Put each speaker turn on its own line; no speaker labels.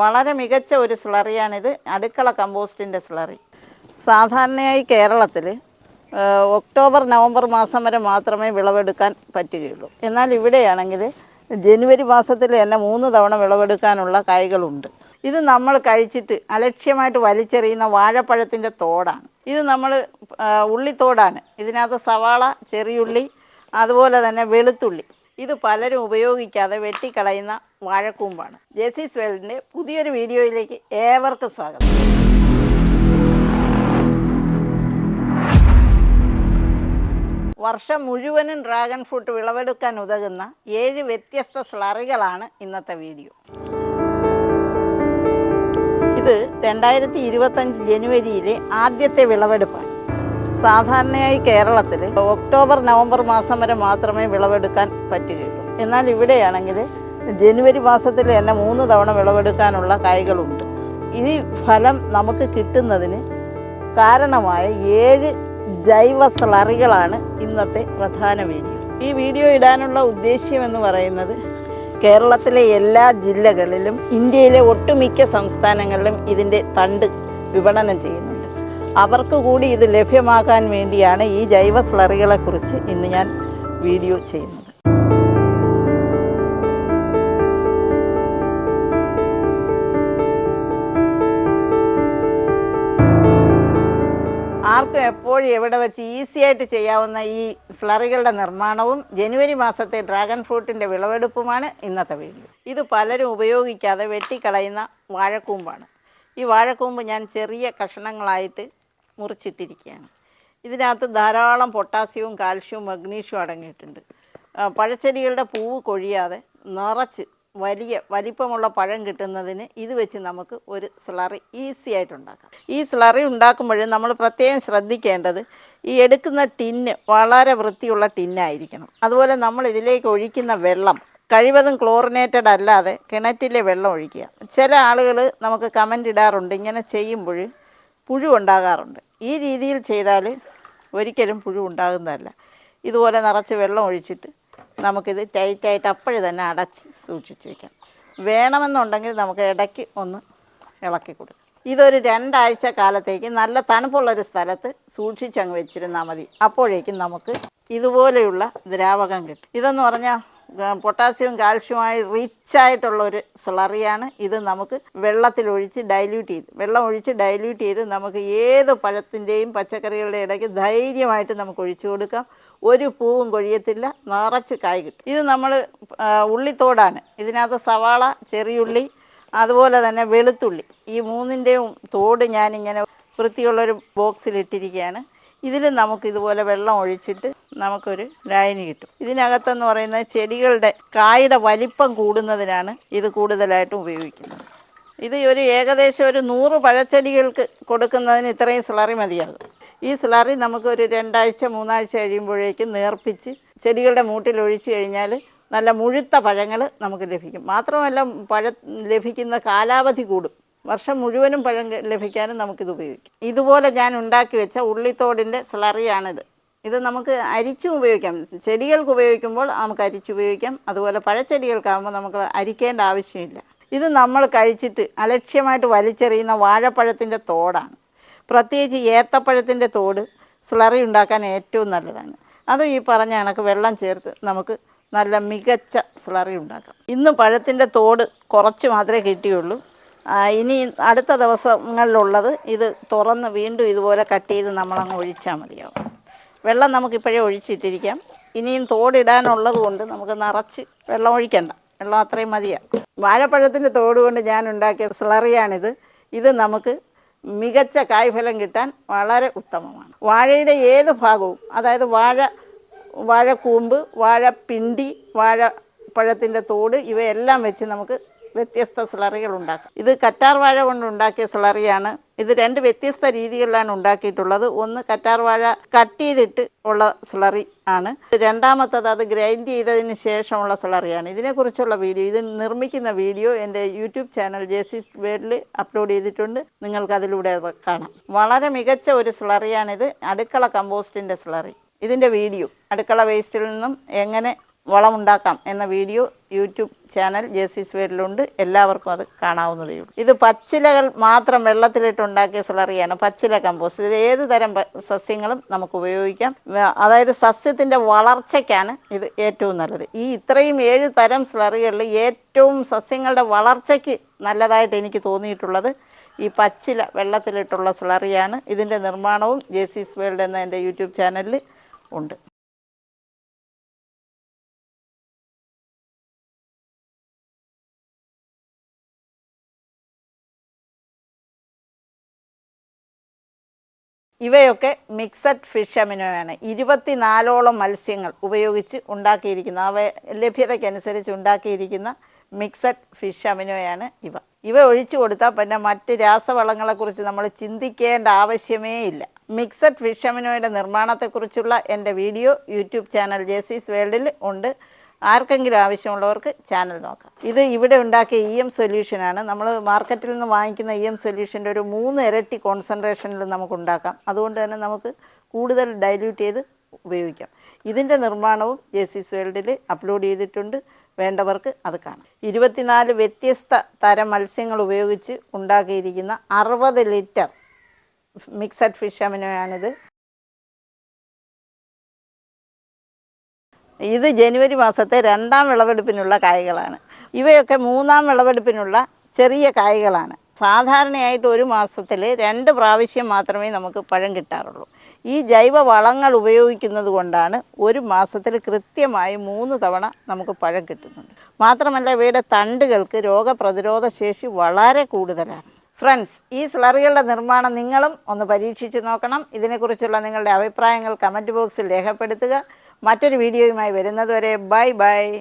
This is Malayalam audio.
വളരെ മികച്ച ഒരു സ്ലറിയാണിത്. അടുക്കള കമ്പോസ്റ്റിന്റെ സ്ലറി. സാധാരണയായി കേരളത്തിൽ ഒക്ടോബർ നവംബർ മാസം വരെ മാത്രമേ വിളവെടുക്കാൻ പറ്റുകയുള്ളൂ. എന്നാൽ ഇവിടെയാണെങ്കിൽ ജനുവരി മാസത്തിൽ തന്നെ മൂന്ന് തവണ വിളവെടുക്കാനുള്ള കായ്കളുണ്ട്. ഇത് നമ്മൾ കഴിച്ചിട്ട് അലക്ഷ്യമായിട്ട് വലിച്ചെറിയുന്ന വാഴപ്പഴത്തിന്റെ തോടാണ്. ഇത് നമ്മൾ ഉള്ളിത്തോടാണ്. ഇതിനകത്ത് സവാള ചെറിയുള്ളി അതുപോലെ തന്നെ വെളുത്തുള്ളി. ഇത് പലരും ഉപയോഗിക്കാതെ വെട്ടിക്കളയുന്ന വാഴക്കൂമ്പാണ്. ജെസിസ് വേൾഡിന്റെ പുതിയൊരു വീഡിയോയിലേക്ക് ഏവർക്കും സ്വാഗതം. വർഷം മുഴുവനും ഡ്രാഗൺ ഫ്രൂട്ട് വിളവെടുക്കാൻ ഉതകുന്ന ഏഴ് വ്യത്യസ്ത സ്ലറികളാണ് ഇന്നത്തെ വീഡിയോ. ഇത് രണ്ടായിരത്തി ഇരുപത്തഞ്ച് ജനുവരിയിലെ ആദ്യത്തെ വിളവെടുപ്പാണ്. സാധാരണയായി കേരളത്തിൽ ഒക്ടോബർ നവംബർ മാസം വരെ മാത്രമേ വിളവെടുക്കാൻ പറ്റുകയുള്ളൂ. എന്നാൽ ഇവിടെയാണെങ്കിൽ ജനുവരി മാസത്തിൽ തന്നെ മൂന്ന് തവണ വിളവെടുക്കാനുള്ള കായ്കളുണ്ട്. ഈ ഫലം നമുക്ക് കിട്ടുന്നതിന് കാരണമായ ഏഴ് ജൈവ സ്ലറികളാണ് ഇന്നത്തെ പ്രധാന വീഡിയോ. ഈ വീഡിയോ ഇടാനുള്ള ഉദ്ദേശ്യം എന്ന് പറയുന്നത് കേരളത്തിലെ എല്ലാ ജില്ലകളിലും ഇന്ത്യയിലെ ഒട്ടുമിക്ക സംസ്ഥാനങ്ങളിലും ഇതിന്റെ തണ്ട് വിപണനം ചെയ്യുന്നുണ്ട്. അവർക്ക് കൂടി ഇത് ലഭ്യമാക്കാൻ വേണ്ടിയാണ് ഈ ജൈവ സ്ലറികളെക്കുറിച്ച് ഇന്ന് ഞാൻ വീഡിയോ ചെയ്യുന്നത്. ആർക്കും എപ്പോഴും എവിടെ വെച്ച് ഈസി ആയിട്ട് ചെയ്യാവുന്ന ഈ സ്ലറികളുടെ നിർമ്മാണവും ജനുവരി മാസത്തെ ഡ്രാഗൺ ഫ്രൂട്ടിന്റെ വിളവെടുപ്പുമാണ് ഇന്നത്തെ വീഡിയോ. ഇത് പലരും ഉപയോഗിക്കാതെ വെട്ടിക്കളയുന്ന വാഴക്കൂമ്പാണ്. ഈ വാഴക്കൂമ്പ് ഞാൻ ചെറിയ കഷണങ്ങളായിട്ട് മുറിച്ചിട്ടിരിക്കുകയാണ്. ഇതിനകത്ത് ധാരാളം പൊട്ടാസ്യവും കാൽഷ്യവും മഗ്നീഷ്യവും അടങ്ങിയിട്ടുണ്ട്. പഴച്ചെടികളുടെ പൂവ് കൊഴിയാതെ നിറച്ച് വലിയ വലിപ്പമുള്ള പഴം കിട്ടുന്നതിന് ഇത് വെച്ച് നമുക്ക് ഒരു സ്ലറി ഈസി ആയിട്ട് ഉണ്ടാക്കാം. ഈ സ്ലറി ഉണ്ടാക്കുമ്പോൾ നമ്മൾ പ്രത്യേകം ശ്രദ്ധിക്കേണ്ടത് ഈ എടുക്കുന്ന ടിന്ന് വളരെ വൃത്തിയുള്ള ടിന്നായിരിക്കണം. അതുപോലെ നമ്മൾ ഇതിലേക്ക് ഒഴിക്കുന്ന വെള്ളം കഴിവതും ക്ലോറിനേറ്റഡ് അല്ലാതെ കിണറ്റിലെ വെള്ളം ഒഴിക്കുക. ചില ആളുകൾ നമുക്ക് കമന്റ് ഇടാറുണ്ട് ഇങ്ങനെ ചെയ്യുമ്പോൾ പുഴു ഉണ്ടാകാറുണ്ട് ഈ രീതിയിൽ ചെയ്താൽ ഒരിക്കലും പുഴു ഉണ്ടാകുന്നതല്ല ഇതുപോലെ നിറച്ച് വെള്ളം ഒഴിച്ചിട്ട് നമുക്കിത് ടൈറ്റായിട്ട് അപ്പോഴേ തന്നെ അടച്ച് സൂക്ഷിച്ച് വയ്ക്കാം വേണമെന്നുണ്ടെങ്കിൽ നമുക്ക് ഇടയ്ക്ക് ഒന്ന് ഇളക്കി കൊടുക്കാം. ഇതൊരു രണ്ടാഴ്ച കാലത്തേക്ക് നല്ല തണുപ്പുള്ളൊരു സ്ഥലത്ത് സൂക്ഷിച്ചങ്ങ് വെച്ചിരുന്നാൽ മതി. അപ്പോഴേക്കും നമുക്ക് ഇതുപോലെയുള്ള ദ്രാവകം കിട്ടും. ഇതെന്ന് പറഞ്ഞാൽ പൊട്ടാസ്യവും കാൽഷ്യവുമായി റിച്ചായിട്ടുള്ള ഒരു സ്ലറിയാണ് ഇത് നമുക്ക് വെള്ളത്തിലൊഴിച്ച് ഡൈല്യൂട്ട് ചെയ്ത് വെള്ളം ഒഴിച്ച് ഡൈല്യൂട്ട് ചെയ്ത് നമുക്ക് ഏത് പഴത്തിന്റെയും പച്ചക്കറികളുടെ ഇടയ്ക്ക് ധൈര്യമായിട്ട് നമുക്ക് ഒഴിച്ചു കൊടുക്കാം. ഒരു പൂവും കൊഴിയത്തില്ല നിറച്ച് കായ് കിട്ടും. ഇത് നമ്മൾ ഉള്ളിത്തോടാണ്. ഇതിനകത്ത് സവാള ചെറിയുള്ളി അതുപോലെ തന്നെ വെളുത്തുള്ളി. ഈ മൂന്നിന്റെയും തോട് ഞാനിങ്ങനെ വൃത്തിയുള്ളൊരു ബോക്സിലിട്ടിരിക്കുകയാണ് ഇതിൽ നമുക്ക് ഇതുപോലെ വെള്ളം ഒഴിച്ചിട്ട് നമുക്കൊരു ലായനി കിട്ടും. ഇതിനകത്തെന്ന് പറയുന്നത് ചെടികളുടെ കായുടെ വലിപ്പം കൂടുന്നതിനാണ് ഇത് കൂടുതലായിട്ടും ഉപയോഗിക്കുന്നത്. ഇത് ഒരു ഏകദേശം ഒരു നൂറ് പഴച്ചെടികൾക്ക് കൊടുക്കുന്നതിന് ഇത്രയും സ്ലറി മതിയാകും. ഈ സ്ലറി നമുക്കൊരു രണ്ടാഴ്ച മൂന്നാഴ്ച കഴിയുമ്പോഴേക്കും നേർപ്പിച്ച് ചെടികളുടെ മൂട്ടിൽ ഒഴിച്ചു കഴിഞ്ഞാൽ നല്ല മുഴുത്ത പഴങ്ങൾ നമുക്ക് ലഭിക്കും. മാത്രമല്ല പഴ ലഭിക്കുന്ന കാലാവധി കൂടും. വർഷം മുഴുവനും പഴം ലഭിക്കാനും നമുക്കിത് ഉപയോഗിക്കാം. ഇതുപോലെ ഞാൻ ഉണ്ടാക്കി വെച്ച ഉള്ളിത്തോടിന്റെ സ്ലറിയാണിത് ഇത് നമുക്ക് അരിച്ചും ഉപയോഗിക്കാം. ചെടികൾക്ക് ഉപയോഗിക്കുമ്പോൾ നമുക്ക് അരിച്ചുപയോഗിക്കാം അതുപോലെ പഴച്ചെടികൾക്കാകുമ്പോൾ നമുക്ക് അരിക്കേണ്ട ആവശ്യമില്ല. ഇത് നമ്മൾ കഴിച്ചിട്ട് അലക്ഷ്യമായിട്ട് വലിച്ചെറിയുന്ന വാഴപ്പഴത്തിന്റെ തോടാണ്. പ്രത്യേകിച്ച് ഏത്തപ്പഴത്തിന്റെ തോട് സ്ലറി ഉണ്ടാക്കാൻ ഏറ്റവും നല്ലതാണ്. അതും ഈ പറഞ്ഞ കണക്ക് വെള്ളം ചേർത്ത് നമുക്ക് നല്ല മികച്ച സ്ലറി ഉണ്ടാക്കാം. ഇന്ന് പഴത്തിന്റെ തോട് കുറച്ച് മാത്രമേ കിട്ടിയുള്ളൂ. ഇനി അടുത്ത ദിവസങ്ങളിലുള്ളത് ഇത് തുറന്ന് വീണ്ടും ഇതുപോലെ കട്ട് ചെയ്ത് നമ്മളങ്ങ് ഒഴിച്ചാൽ മതിയാവും. വെള്ളം നമുക്കിപ്പോഴേ ഒഴിച്ചിട്ടിരിക്കാം. ഇനിയും തോടിടാനുള്ളത് കൊണ്ട് നമുക്ക് നിറച്ച് വെള്ളം ഒഴിക്കണ്ട. വെള്ളം അത്രയും മതിയാണ് വാഴപ്പഴത്തിന്റെ തോട് കൊണ്ട് ഞാൻ ഉണ്ടാക്കിയ സ്ലറിയാണിത്. ഇത് നമുക്ക് മികച്ച കായ്ഫലം കിട്ടാൻ വളരെ ഉത്തമമാണ്. വാഴയുടെ ഏത് ഭാഗവും അതായത് വാഴ വാഴക്കൂമ്പ് വാഴപ്പിണ്ടി വാഴപ്പഴത്തിന്റെ തോട് ഇവയെല്ലാം വെച്ച് നമുക്ക് വ്യത്യസ്ത സ്ലറികൾ ഉണ്ടാക്കാം. ഇത് കറ്റാർ വാഴ കൊണ്ട് ഉണ്ടാക്കിയ സ്ലറിയാണ് ഇത് രണ്ട് വ്യത്യസ്ത രീതികളിലാണ് ഉണ്ടാക്കിയിട്ടുള്ളത്. ഒന്ന് കറ്റാർവാഴ കട്ട് ചെയ്തിട്ട് ഉള്ള സ്ലറി ആണ്. രണ്ടാമത്തത് അത് ഗ്രൈൻഡ് ചെയ്തതിന് ശേഷമുള്ള സ്ലറിയാണ് ഇതിനെക്കുറിച്ചുള്ള വീഡിയോ ഇത് നിർമ്മിക്കുന്ന വീഡിയോ എന്റെ യൂട്യൂബ് ചാനൽ ജേസിസ് വേർഡിൽ അപ്ലോഡ് ചെയ്തിട്ടുണ്ട്. നിങ്ങൾക്ക് അതിലൂടെ കാണാം. വളരെ മികച്ച ഒരു സ്ലറിയാണിത് അടുക്കള കമ്പോസ്റ്റിന്റെ സ്ലറി ഇതിന്റെ വീഡിയോ അടുക്കള വേസ്റ്റിൽ നിന്നും എങ്ങനെ വളമുണ്ടാക്കാം എന്ന വീഡിയോ യൂട്യൂബ് ചാനൽ ജേസീസ് വേരിലുണ്ട്. എല്ലാവർക്കും അത് കാണാവുന്നതേ ഉള്ളൂ. ഇത് പച്ചിലകൾ മാത്രം വെള്ളത്തിലിട്ടുണ്ടാക്കിയ സ്ലറിയാണ് പച്ചില കമ്പോസ്റ്റ്. ഇത് ഏത് തരം സസ്യങ്ങളും നമുക്ക് ഉപയോഗിക്കാം. അതായത് സസ്യത്തിന്റെ വളർച്ചയ്ക്കാണ് ഇത് ഏറ്റവും നല്ലത്. ഈ ഇത്രയും ഏഴ് തരം സ്ലറികളിൽ ഏറ്റവും സസ്യങ്ങളുടെ വളർച്ചയ്ക്ക് നല്ലതായിട്ട് എനിക്ക് തോന്നിയിട്ടുള്ളത് ഈ പച്ചില വെള്ളത്തിലിട്ടുള്ള സ്ലറിയാണ്. ഇതിന്റെ നിർമ്മാണവും ജേസീസ് വേൾഡ് എന്ന എന്റെ യൂട്യൂബ് ചാനലിൽ ഉണ്ട്. ഇവയൊക്കെ മിക്സഡ് ഫിഷ് അമിനോയാണ്. ഇരുപത്തിനാലോളം മത്സ്യങ്ങൾ ഉപയോഗിച്ച് ഉണ്ടാക്കിയിരിക്കുന്ന അവ ലഭ്യതയ്ക്കനുസരിച്ച് ഉണ്ടാക്കിയിരിക്കുന്ന മിക്സഡ് ഫിഷ് അമിനോയാണ് ഇവ. ഇവ ഒഴിച്ചു കൊടുത്താൽ പിന്നെ മറ്റ് രാസവളങ്ങളെക്കുറിച്ച് നമ്മൾ ചിന്തിക്കേണ്ട ആവശ്യമേ ഇല്ല. മിക്സഡ് ഫിഷ് അമിനോയുടെ നിർമ്മാണത്തെക്കുറിച്ചുള്ള എന്റെ വീഡിയോ യൂട്യൂബ് ചാനൽ ജേസീസ് വേൾഡിൽ ഉണ്ട്. ആർക്കെങ്കിലും ആവശ്യമുള്ളവർക്ക് ചാനൽ നോക്കാം. ഇത് ഇവിടെ ഉണ്ടാക്കിയ ഇ എം സൊല്യൂഷനാണ് നമ്മൾ മാർക്കറ്റിൽ നിന്ന് വാങ്ങിക്കുന്ന ഇ എം സൊല്യൂഷന്റെ ഒരു മൂന്ന് ഇരട്ടി കോൺസെൻട്രേഷനിൽ നമുക്ക് ഉണ്ടാക്കാം. അതുകൊണ്ട് തന്നെ നമുക്ക് കൂടുതൽ ഡൈല്യൂട്ട് ചെയ്ത് ഉപയോഗിക്കാം. ഇതിന്റെ നിർമ്മാണവും ജേസിസ് വേൾഡിൽ അപ്ലോഡ് ചെയ്തിട്ടുണ്ട്. വേണ്ടവർക്ക് അത് കാണാം. ഇരുപത്തിനാല് വ്യത്യസ്ത തരം മത്സ്യങ്ങൾ ഉപയോഗിച്ച് ഉണ്ടാക്കിയിരിക്കുന്ന അറുപത് ലിറ്റർ മിക്സഡ് ഫിഷ് അമിനോയാണിത് ഇത് ജനുവരി മാസത്തെ രണ്ടാം വിളവെടുപ്പിനുള്ള കായ്കളാണ്. ഇവയൊക്കെ മൂന്നാം വിളവെടുപ്പിനുള്ള ചെറിയ കായ്കളാണ്. സാധാരണയായിട്ട് ഒരു മാസത്തിൽ രണ്ട് പ്രാവശ്യം മാത്രമേ നമുക്ക് പഴം കിട്ടാറുള്ളൂ. ഈ ജൈവ വളങ്ങൾ ഉപയോഗിക്കുന്നത് കൊണ്ടാണ് ഒരു മാസത്തിൽ കൃത്യമായി മൂന്ന് തവണ നമുക്ക് പഴം കിട്ടുന്നുണ്ട് മാത്രമല്ല ഇവയുടെ തണ്ടുകൾക്ക് രോഗപ്രതിരോധ ശേഷി വളരെ കൂടുതലാണ്. ഫ്രണ്ട്സ് ഈ സ്ലറികളുടെ നിർമ്മാണം നിങ്ങളും ഒന്ന് പരീക്ഷിച്ച് നോക്കണം. ഇതിനെക്കുറിച്ചുള്ള നിങ്ങളുടെ അഭിപ്രായങ്ങൾ കമന്റ് ബോക്സിൽ രേഖപ്പെടുത്തുക. മറ്റൊരു വീഡിയോയുമായി വരുന്നതുവരെ ബൈ ബൈ.